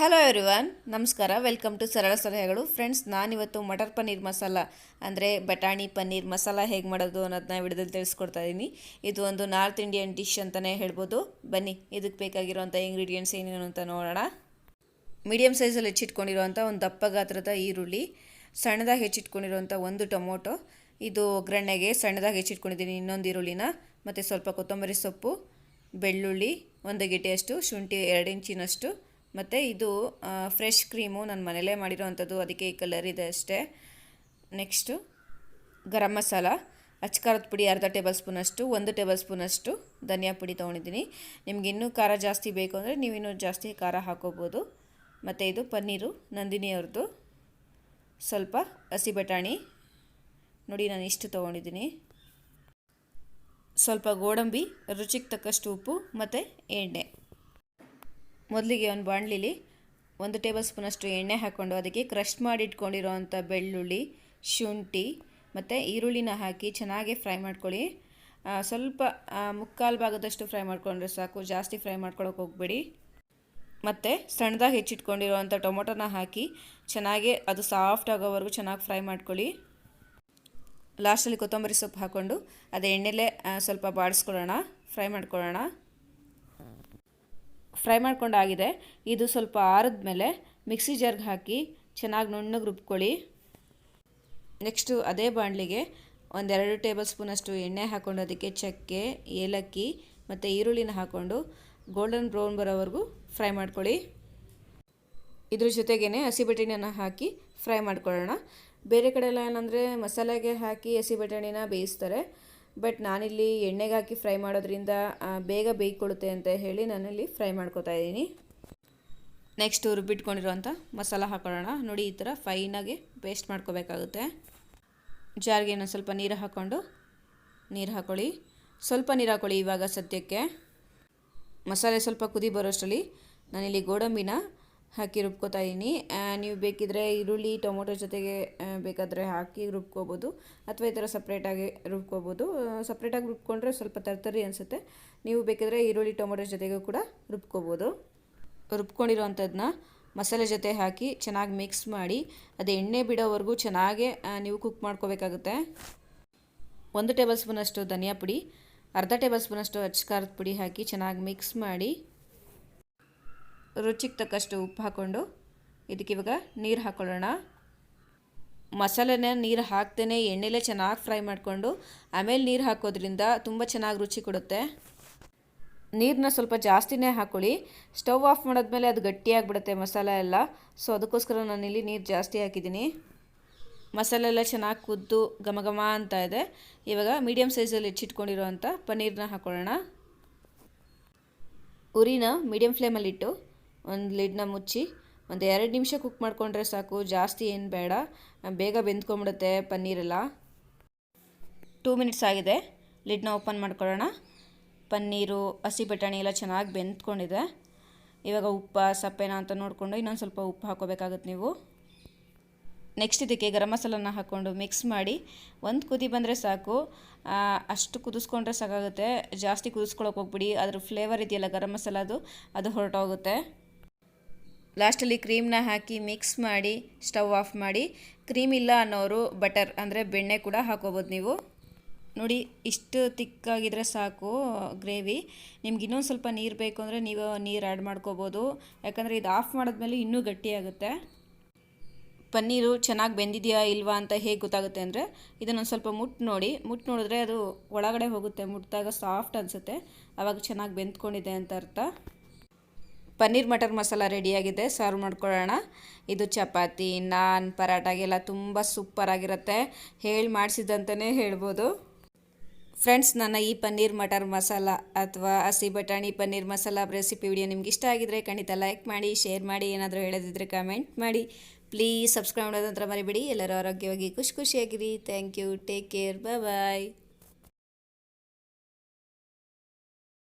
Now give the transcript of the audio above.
Hello everyone ನಮಸ್ಕಾರ. Welcome to ಸರಳ ಸಲಹೆಗಳು. ಫ್ರೆಂಡ್ಸ್ ನಾನಿವತ್ತು ಮಟರ್ ಪನ್ನೀರ್ ಮಸಾಲ, ಅಂದರೆ ಬಟಾಣಿ ಪನ್ನೀರ್ ಮಸಾಲ ಹೇಗೆ ಮಾಡೋದು ಅನ್ನೋದನ್ನ ವಿಡಿಯೋದಲ್ಲಿ ತಿಳಿಸ್ಕೊಡ್ತಾ ಇದ್ದೀನಿ ಇದು ಒಂದು ನಾರ್ತ್ ಇಂಡಿಯನ್ ಡಿಶ್ ಅಂತಲೇ ಹೇಳ್ಬೋದು. ಬನ್ನಿ, ಇದಕ್ಕೆ ಬೇಕಾಗಿರುವಂಥ ಇಂಗ್ರೀಡಿಯೆಂಟ್ಸ್ ಏನೇನು ಅಂತ ನೋಡೋಣ. ಮೀಡಿಯಮ್ ಸೈಜಲ್ಲಿ ಹೆಚ್ಚಿಟ್ಕೊಂಡಿರುವಂಥ ಒಂದು ದಪ್ಪ ಗಾತ್ರದ ಈರುಳ್ಳಿ, ಸಣ್ಣದಾಗಿ ಹೆಚ್ಚಿಟ್ಕೊಂಡಿರುವಂಥ ಒಂದು ಟೊಮೊಟೊ, ಇದು ಒಗ್ಗರಣೆಗೆ ಸಣ್ಣದಾಗಿ ಹೆಚ್ಚಿಟ್ಕೊಂಡಿದ್ದೀನಿ ಇನ್ನೊಂದು ಈರುಳ್ಳಿನ, ಮತ್ತು ಸ್ವಲ್ಪ ಕೊತ್ತಂಬರಿ ಸೊಪ್ಪು, ಬೆಳ್ಳುಳ್ಳಿ, ಒಂದು ಗಿಟೆಯಷ್ಟು, ಶುಂಠಿ ಎರಡು ಇಂಚಿನಷ್ಟು ಮತ್ತು ಇದು ಫ್ರೆಶ್ ಕ್ರೀಮು ನಾನು ಮನೇಲೇ ಮಾಡಿರೋವಂಥದ್ದು ಅದಕ್ಕೆ ಈ ಕಲರ್ ಇದೆ ಅಷ್ಟೇ. ನೆಕ್ಸ್ಟು ಗರಂ ಮಸಾಲ. ಅಚ್ಕಾರದ ಪುಡಿ ಅರ್ಧ ಟೇಬಲ್ ಸ್ಪೂನಷ್ಟು ಒಂದು ಟೇಬಲ್ ಸ್ಪೂನಷ್ಟು ಧನಿಯಾ ಪುಡಿ ತೊಗೊಂಡಿದ್ದೀನಿ. ನಿಮ್ಗೆ ಇನ್ನೂ ಖಾರ ಜಾಸ್ತಿ ಬೇಕು ಅಂದರೆ ನೀವು ಇನ್ನೂ ಜಾಸ್ತಿ ಖಾರ ಹಾಕೋಬೋದು. ಮತ್ತು ಇದು ಪನ್ನೀರು ನಂದಿನಿ ಅವ್ರದ್ದು ಸ್ವಲ್ಪ ಹಸಿ ಬಟಾಣಿ. ನೋಡಿ, ನಾನು ಇಷ್ಟು ತೊಗೊಂಡಿದ್ದೀನಿ. ಸ್ವಲ್ಪ ಗೋಡಂಬಿ, ರುಚಿಗೆ ತಕ್ಕಷ್ಟು ಉಪ್ಪು, ಮತ್ತು ಎಣ್ಣೆ. ಮೊದಲಿಗೆ ಒಂದು ಬಾಣಲಿಲಿ ಒಂದು ಟೇಬಲ್ ಸ್ಪೂನಷ್ಟು ಎಣ್ಣೆ ಹಾಕ್ಕೊಂಡು ಅದಕ್ಕೆ ಕ್ರಶ್ ಮಾಡಿ ಇಟ್ಕೊಂಡಿರೋವಂಥ ಬೆಳ್ಳುಳ್ಳಿ, ಶುಂಠಿ ಮತ್ತು ಈರುಳ್ಳಿನ ಹಾಕಿ ಚೆನ್ನಾಗಿ ಫ್ರೈ ಮಾಡ್ಕೊಳ್ಳಿ. ಸ್ವಲ್ಪ ಮುಕ್ಕಾಲು ಭಾಗದಷ್ಟು ಫ್ರೈ ಮಾಡ್ಕೊಂಡ್ರೆ ಸಾಕು. ಜಾಸ್ತಿ ಫ್ರೈ ಮಾಡ್ಕೊಳಕ್ಕೆ ಹೋಗ್ಬೇಡಿ. ಮತ್ತು ಸಣ್ಣದಾಗಿ ಹೆಚ್ಚಿಟ್ಕೊಂಡಿರೋವಂಥ ಟೊಮೊಟೊನ ಹಾಕಿ ಚೆನ್ನಾಗಿ ಅದು ಸಾಫ್ಟ್ ಆಗೋವರೆಗೂ ಚೆನ್ನಾಗಿ ಫ್ರೈ ಮಾಡ್ಕೊಳ್ಳಿ. ಲಾಸ್ಟಲ್ಲಿ ಕೊತ್ತಂಬರಿ ಸೊಪ್ಪು ಹಾಕ್ಕೊಂಡು ಅದು ಎಣ್ಣೆಲೇ ಸ್ವಲ್ಪ ಬಾಡಿಸ್ಕೊಳ್ಳೋಣ ಫ್ರೈ ಮಾಡ್ಕೊಳ್ಳೋಣ. ಫ್ರೈ ಮಾಡ್ಕೊಂಡಾಗಿದೆ. ಇದು ಸ್ವಲ್ಪ ಆರಿದ್ಮೇಲೆ ಮಿಕ್ಸಿ ಜಾರ್ಗೆ ಹಾಕಿ ಚೆನ್ನಾಗಿ ನುಣ್ಣಗೆ ರುಬ್ಕೊಳ್ಳಿ. ನೆಕ್ಸ್ಟು ಅದೇ ಬಾಣಲಿಗೆ ಒಂದೆರಡು ಟೇಬಲ್ ಸ್ಪೂನಷ್ಟು ಎಣ್ಣೆ ಹಾಕ್ಕೊಂಡು ಅದಕ್ಕೆ ಚಕ್ಕೆ, ಏಲಕ್ಕಿ ಮತ್ತು ಈರುಳ್ಳಿನ ಹಾಕ್ಕೊಂಡು ಗೋಲ್ಡನ್ ಬ್ರೌನ್ ಬರೋವರೆಗೂ ಫ್ರೈ ಮಾಡ್ಕೊಳ್ಳಿ. ಇದ್ರ ಜೊತೆಗೇ ಹಸಿ ಬಟಾಣಿಯನ್ನು ಹಾಕಿ ಫ್ರೈ ಮಾಡ್ಕೊಳ್ಳೋಣ. ಬೇರೆ ಕಡೆ ಎಲ್ಲ ಏನಂದರೆ ಮಸಾಲೆಗೆ ಹಾಕಿ ಹಸಿ ಬಟಾಣಿನ ಬೇಯಿಸ್ತಾರೆ. ಬಟ್ ನಾನಿಲ್ಲಿ ಎಣ್ಣೆಗೆ ಹಾಕಿ ಫ್ರೈ ಮಾಡೋದ್ರಿಂದ ಬೇಗ ಬೇಯ್ಕೊಳ್ಳುತ್ತೆ ಅಂತ ಹೇಳಿ ನಾನಿಲ್ಲಿ ಫ್ರೈ ಮಾಡ್ಕೋತಾ ಇದ್ದೀನಿ. ನೆಕ್ಸ್ಟ್ ರುಬ್ಬಿಟ್ಕೊಂಡಿರೋಂಥ ಮಸಾಲ ಹಾಕೊಳ್ಳೋಣ. ನೋಡಿ, ಈ ಥರ ಫೈನಾಗಿ ಪೇಸ್ಟ್ ಮಾಡ್ಕೋಬೇಕಾಗುತ್ತೆ. ಜಾರಿಗೆ ಇನ್ನೊಂದು ಸ್ವಲ್ಪ ನೀರು ಹಾಕ್ಕೊಂಡು, ನೀರು ಹಾಕ್ಕೊಳ್ಳಿ ಸ್ವಲ್ಪ ನೀರು ಹಾಕ್ಕೊಳ್ಳಿ ಇವಾಗ ಸದ್ಯಕ್ಕೆ. ಮಸಾಲೆ ಸ್ವಲ್ಪ ಕುದಿ ಬರೋಷ್ಟರಲ್ಲಿ ನಾನಿಲ್ಲಿ ಗೋಡಂಬಿನ ಹಾಕಿ ರುಬ್ಕೋತಾ ಇದ್ದೀನಿ ನೀವು ಬೇಕಿದ್ರೆ ಈರುಳ್ಳಿ, ಟೊಮೊಟೊ ಜೊತೆಗೆ ಬೇಕಾದರೆ ಹಾಕಿ ರುಬ್ಕೋಬೋದು. ಅಥವಾ ಈ ಥರ ಸಪ್ರೇಟಾಗಿ ರುಬ್ಕೋಬೋದು. ಸಪ್ರೇಟಾಗಿ ರುಬ್ಕೊಂಡ್ರೆ ಸ್ವಲ್ಪ ತರ್ತರಿ ಅನಿಸುತ್ತೆ. ನೀವು ಬೇಕಿದ್ರೆ ಈರುಳ್ಳಿ, ಟೊಮೊಟೊ ಜೊತೆಗೂ ಕೂಡ ರುಬ್ಕೋಬೋದು. ರುಬ್ಕೊಂಡಿರೋವಂಥದ್ದನ್ನ ಮಸಾಲೆ ಜೊತೆ ಹಾಕಿ ಚೆನ್ನಾಗಿ ಮಿಕ್ಸ್ ಮಾಡಿ, ಅದು ಎಣ್ಣೆ ಬಿಡೋವರೆಗೂ ಚೆನ್ನಾಗೆ ನೀವು ಕುಕ್ ಮಾಡ್ಕೋಬೇಕಾಗುತ್ತೆ. ಒಂದು ಟೇಬಲ್ ಸ್ಪೂನಷ್ಟು ಧನಿಯಾ ಪುಡಿ, ಅರ್ಧ ಟೇಬಲ್ ಸ್ಪೂನಷ್ಟು ಖಾರದ ಪುಡಿ ಹಾಕಿ ಚೆನ್ನಾಗಿ ಮಿಕ್ಸ್ ಮಾಡಿ ರುಚಿಗೆ ತಕ್ಕಷ್ಟು ಉಪ್ಪು ಹಾಕ್ಕೊಂಡು ಇದಕ್ಕೆ ಇವಾಗ ನೀರು ಹಾಕ್ಕೊಳ್ಳೋಣ ಮಸಾಲೆನ ನೀರು ಹಾಕ್ತೇನೆ, ಎಣ್ಣೆಲೇ ಚೆನ್ನಾಗಿ ಫ್ರೈ ಮಾಡಿಕೊಂಡು, ಆಮೇಲೆ ನೀರು ಹಾಕೋದ್ರಿಂದ ತುಂಬ ಚೆನ್ನಾಗಿ ರುಚಿ ಕೊಡುತ್ತೆ. ನೀರನ್ನ ಸ್ವಲ್ಪ ಜಾಸ್ತಿನೇ ಹಾಕ್ಕೊಳ್ಳಿ ಸ್ಟವ್ ಆಫ್ ಮಾಡಿದ್ಮೇಲೆ ಅದು ಗಟ್ಟಿಯಾಗಿಬಿಡುತ್ತೆ ಮಸಾಲೆ ಎಲ್ಲ. ಸೊ, ಅದಕ್ಕೋಸ್ಕರ ನಾನಿಲ್ಲಿ ನೀರು ಜಾಸ್ತಿ ಹಾಕಿದ್ದೀನಿ. ಮಸಾಲೆ ಎಲ್ಲ ಚೆನ್ನಾಗಿ ಕುದ್ದು ಘಮ ಘಮ ಅಂತ ಇದೆ. ಇವಾಗ ಮೀಡಿಯಮ್ ಸೈಜಲ್ಲಿ ಹೆಚ್ಚಿಟ್ಕೊಂಡಿರೋವಂಥ ಪನ್ನೀರನ್ನ ಹಾಕ್ಕೊಳ್ಳೋಣ ಉರಿನ ಮೀಡಿಯಮ್ ಫ್ಲೇಮಲ್ಲಿಟ್ಟು ಒಂದು ಲಿಡ್ನ ಮುಚ್ಚಿ ಒಂದು ಎರಡು ನಿಮಿಷ ಕುಕ್ ಮಾಡಿಕೊಂಡ್ರೆ ಸಾಕು, ಜಾಸ್ತಿ ಏನು ಬೇಡ. ಬೇಗ ಬೆಂದ್ಕೊಂಬಿಡುತ್ತೆ ಪನ್ನೀರೆಲ್ಲ. ಟೂ ಮಿನಿಟ್ಸ್ ಆಗಿದೆ. ಲಿಡ್ನ ಓಪನ್ ಮಾಡ್ಕೊಳ್ಳೋಣ. ಪನ್ನೀರು, ಹಸಿ ಬಟಾಣಿ ಎಲ್ಲ ಚೆನ್ನಾಗಿ ಬೆಂದ್ಕೊಂಡಿದೆ. ಇವಾಗ ಉಪ್ಪು, ಸಪ್ಪೆನ ಅಂತ ನೋಡಿಕೊಂಡು ಇನ್ನೊಂದು ಸ್ವಲ್ಪ ಉಪ್ಪು ಹಾಕೋಬೇಕಾಗುತ್ತೆ ನೀವು. ನೆಕ್ಸ್ಟ್ ಇದಕ್ಕೆ ಗರಂ ಮಸಾಲನ ಹಾಕ್ಕೊಂಡು ಮಿಕ್ಸ್ ಮಾಡಿ, ಒಂದು ಕುದಿ ಬಂದರೆ ಸಾಕು. ಅಷ್ಟು ಕುದಿಸ್ಕೊಂಡ್ರೆ ಸಾಕಾಗುತ್ತೆ. ಜಾಸ್ತಿ ಕುದಿಸ್ಕೊಳಕ್ಕೆ ಹೋಗ್ಬಿಡಿ. ಅದ್ರ ಫ್ಲೇವರ್ ಇದೆಯಲ್ಲ ಗರಂ ಮಸಾಲದು ಅದು ಹೊರಟೋಗುತ್ತೆ. ಲಾಸ್ಟಲ್ಲಿ ಕ್ರೀಮ್ನ ಹಾಕಿ ಮಿಕ್ಸ್ ಮಾಡಿ, ಸ್ಟವ್ ಆಫ್ ಮಾಡಿ, ಕ್ರೀಮ್ ಇಲ್ಲ ಅನ್ನೋರು ಬಟರ್ ಅಂದರೆ ಬೆಣ್ಣೆ ಕೂಡ ಹಾಕೋಬೋದು ನೀವು. ನೋಡಿ, ಇಷ್ಟು ತಿಕ್ಕಾಗಿದ್ರೆ ಸಾಕು ಗ್ರೇವಿ. ನಿಮ್ಗೆ ಇನ್ನೊಂದು ಸ್ವಲ್ಪ ನೀರು ಬೇಕು ಅಂದರೆ ನೀವು ನೀರು ಆ್ಯಡ್ ಮಾಡ್ಕೋಬೋದು. ಯಾಕಂದರೆ ಇದು ಆಫ್ ಮಾಡಿದ್ಮೇಲೆ ಇನ್ನೂ ಗಟ್ಟಿಯಾಗುತ್ತೆ ಪನ್ನೀರು ಚೆನ್ನಾಗಿ ಬೆಂದಿದೆಯಾ ಇಲ್ವಾ ಅಂತ ಹೇಗೆ ಗೊತ್ತಾಗುತ್ತೆ ಅಂದರೆ, ಇದನ್ನೊಂದು ಸ್ವಲ್ಪ ಮುಟ್ಟು ನೋಡಿ. ಮುಟ್ಟು ನೋಡಿದ್ರೆ ಅದು ಒಳಗಡೆ ಹೋಗುತ್ತೆ ಮುಟ್ಟಿದಾಗ ಸಾಫ್ಟ್ ಅನಿಸುತ್ತೆ. ಆವಾಗ ಚೆನ್ನಾಗಿ ಬೆಂದ್ಕೊಂಡಿದೆ ಅಂತ ಅರ್ಥ. ಪನ್ನೀರ್ ಮಟರ್ ಮಸಾಲ ರೆಡಿಯಾಗಿದೆ ಸರ್ವ್ ಮಾಡ್ಕೊಳ್ಳೋಣ. ಇದು ಚಪಾತಿ, ನಾನ್ ಪರಾಟಾಗೆಲ್ಲ ತುಂಬ ಸೂಪರಾಗಿರುತ್ತೆ ಹೇಳಿ ಮಾಡಿಸಿದಂತಲೇ ಹೇಳ್ಬೋದು. ಫ್ರೆಂಡ್ಸ್ ನನ್ನ ಈ ಪನ್ನೀರ್ ಮಟರ್ ಮಸಾಲ ಅಥವಾ ಹಸಿ ಬಟಾಣಿ ಪನ್ನೀರ್ ಮಸಾಲ ರೆಸಿಪಿ ವಿಡಿಯೋ ನಿಮ್ಗೆ ಇಷ್ಟ ಆಗಿದ್ರೆ ಖಂಡಿತ ಲೈಕ್ ಮಾಡಿ ಶೇರ್ ಮಾಡಿ, ಏನಾದರೂ ಹೇಳೋದಿದ್ರೆ ಕಮೆಂಟ್ ಮಾಡಿ. ಪ್ಲೀಸ್ ಸಬ್ಸ್ಕ್ರೈಬ್ ಮಾಡೋದಂತ್ರ ಮರಿಬೇಡಿ. ಎಲ್ಲರೂ ಆರೋಗ್ಯವಾಗಿ ಖುಷಿ ಖುಷಿಯಾಗಿರಿ. Thank you take care bye